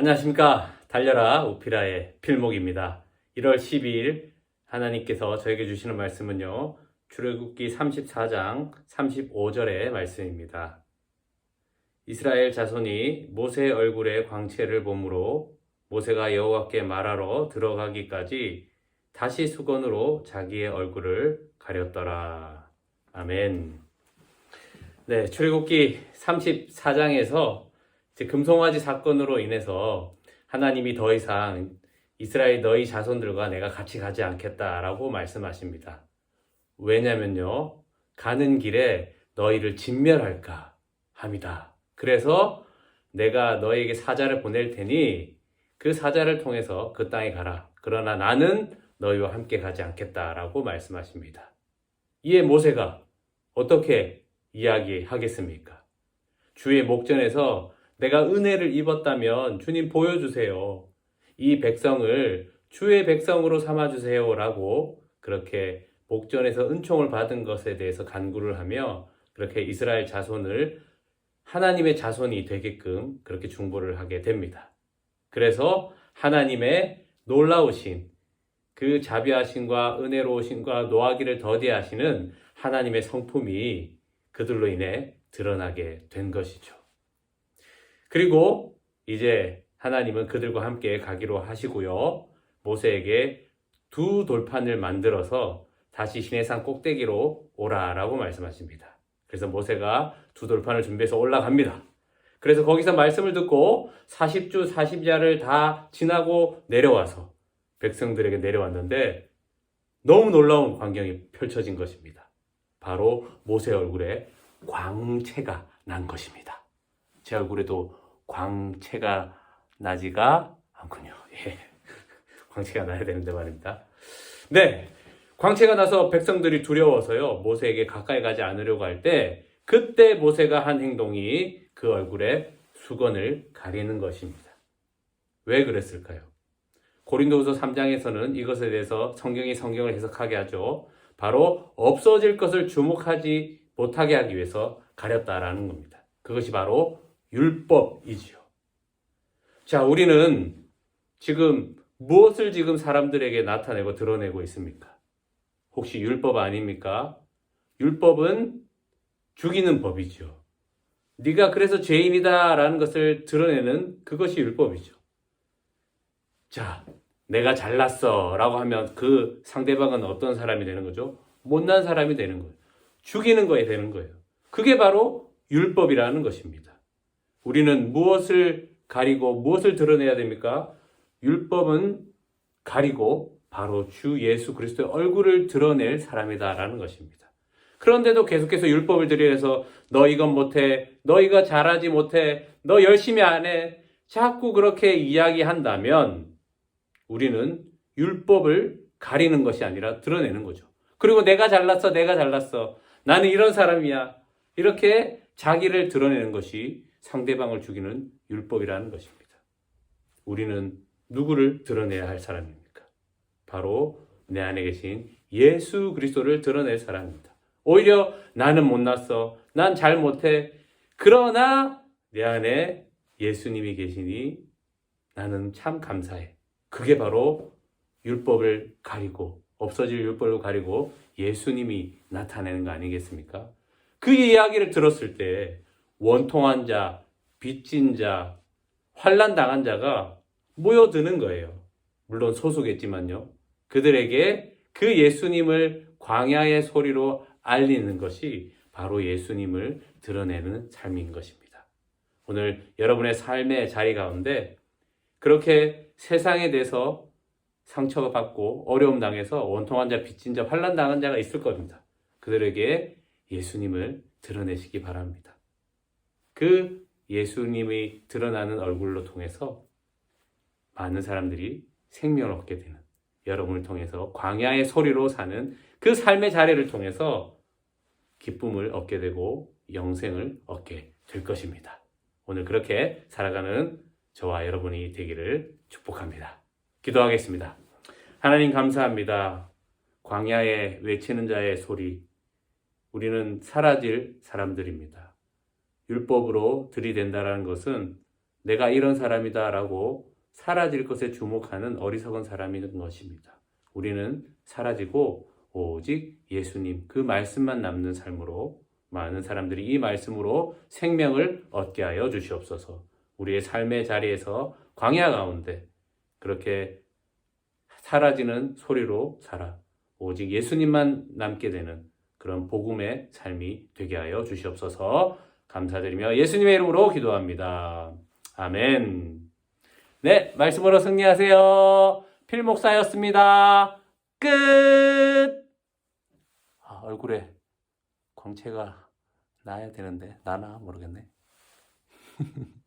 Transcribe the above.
안녕하십니까. 달려라 우피라의 필목입니다. 1월 12일 하나님께서 저에게 주시는 말씀은요. 출애굽기 34장 35절의 말씀입니다. 이스라엘 자손이 모세의 얼굴에 광채를 보므로 모세가 여호와께 말하러 들어가기까지 다시 수건으로 자기의 얼굴을 가렸더라. 아멘. 네, 출애굽기 34장에서 금송아지 사건으로 인해서 하나님이 더 이상 이스라엘 너희 자손들과 내가 같이 가지 않겠다라고 말씀하십니다. 왜냐면요, 가는 길에 너희를 진멸할까 합니다. 그래서 내가 너에게 사자를 보낼 테니 그 사자를 통해서 그 땅에 가라. 그러나 나는 너희와 함께 가지 않겠다라고 말씀하십니다. 이에 모세가 어떻게 이야기하겠습니까? 주의 목전에서 내가 은혜를 입었다면 주님 보여주세요. 이 백성을 주의 백성으로 삼아주세요. 라고 그렇게 목전에서 은총을 받은 것에 대해서 간구를 하며 그렇게 이스라엘 자손을 하나님의 자손이 되게끔 그렇게 중보를 하게 됩니다. 그래서 하나님의 놀라우신 그 자비하심과 은혜로우심과 노하기를 더디하시는 하나님의 성품이 그들로 인해 드러나게 된 것이죠. 그리고 이제 하나님은 그들과 함께 가기로 하시고요. 모세에게 두 돌판을 만들어서 다시 시내산 꼭대기로 오라라고 말씀하십니다. 그래서 모세가 두 돌판을 준비해서 올라갑니다. 그래서 거기서 말씀을 듣고 40주 40야를 다 지나고 내려와서 백성들에게 내려왔는데 너무 놀라운 광경이 펼쳐진 것입니다. 바로 모세 얼굴에 광채가 난 것입니다. 제 얼굴에도 광채가 나지가 않군요. 예. 광채가 나야 되는데 말입니다. 네. 광채가 나서 백성들이 두려워서요. 모세에게 가까이 가지 않으려고 할 때 그때 모세가 한 행동이 그 얼굴에 수건을 가리는 것입니다. 왜 그랬을까요? 고린도후서 3장에서는 이것에 대해서 성경이 성경을 해석하게 하죠. 바로 없어질 것을 주목하지 못하게 하기 위해서 가렸다라는 겁니다. 그것이 바로 율법이지요. 자, 우리는 지금 무엇을 지금 사람들에게 나타내고 드러내고 있습니까? 혹시 율법 아닙니까? 율법은 죽이는 법이죠. 네가 그래서 죄인이다라는 것을 드러내는 그것이 율법이죠. 자, 내가 잘났어라고 하면 그 상대방은 어떤 사람이 되는 거죠? 못난 사람이 되는 거예요. 죽이는 거에 되는 거예요. 그게 바로 율법이라는 것입니다. 우리는 무엇을 가리고 무엇을 드러내야 됩니까? 율법은 가리고 바로 주 예수 그리스도의 얼굴을 드러낼 사람이다라는 것입니다. 그런데도 계속해서 율법을 들여서 너 이건 못해, 너 이거 잘하지 못해, 너 열심히 안 해, 자꾸 그렇게 이야기한다면 우리는 율법을 가리는 것이 아니라 드러내는 거죠. 그리고 내가 잘났어, 내가 잘났어, 나는 이런 사람이야. 이렇게 자기를 드러내는 것이 상대방을 죽이는 율법이라는 것입니다. 우리는 누구를 드러내야 할 사람입니까? 바로 내 안에 계신 예수 그리스도를 드러낼 사람입니다. 오히려 나는 못났어. 난 잘 못해. 그러나 내 안에 예수님이 계시니 나는 참 감사해. 그게 바로 율법을 가리고 없어질 율법을 가리고 예수님이 나타내는 거 아니겠습니까? 그 이야기를 들었을 때 원통한 자, 빚진 자, 환란 당한 자가 모여드는 거예요. 물론 소수겠지만요. 그들에게 그 예수님을 광야의 소리로 알리는 것이 바로 예수님을 드러내는 삶인 것입니다. 오늘 여러분의 삶의 자리 가운데 그렇게 세상에 대해서 상처가 받고 어려움 당해서 원통한 자, 빚진 자, 환란 당한 자가 있을 겁니다. 그들에게 예수님을 드러내시기 바랍니다. 그 예수님이 드러나는 얼굴로 통해서 많은 사람들이 생명을 얻게 되는 여러분을 통해서 광야의 소리로 사는 그 삶의 자리를 통해서 기쁨을 얻게 되고 영생을 얻게 될 것입니다. 오늘 그렇게 살아가는 저와 여러분이 되기를 축복합니다. 기도하겠습니다. 하나님 감사합니다. 광야에 외치는 자의 소리. 우리는 사라질 사람들입니다. 율법으로 들이댄다라는 것은 내가 이런 사람이다라고 사라질 것에 주목하는 어리석은 사람인 것입니다. 우리는 사라지고 오직 예수님 그 말씀만 남는 삶으로 많은 사람들이 이 말씀으로 생명을 얻게 하여 주시옵소서. 우리의 삶의 자리에서 광야 가운데 그렇게 사라지는 소리로 살아 오직 예수님만 남게 되는 그런 복음의 삶이 되게 하여 주시옵소서. 감사드리며 예수님의 이름으로 기도합니다. 아멘. 네, 말씀으로 승리하세요. 필목사였습니다. 끝! 아, 얼굴에 광채가 나야 되는데, 나나 모르겠네.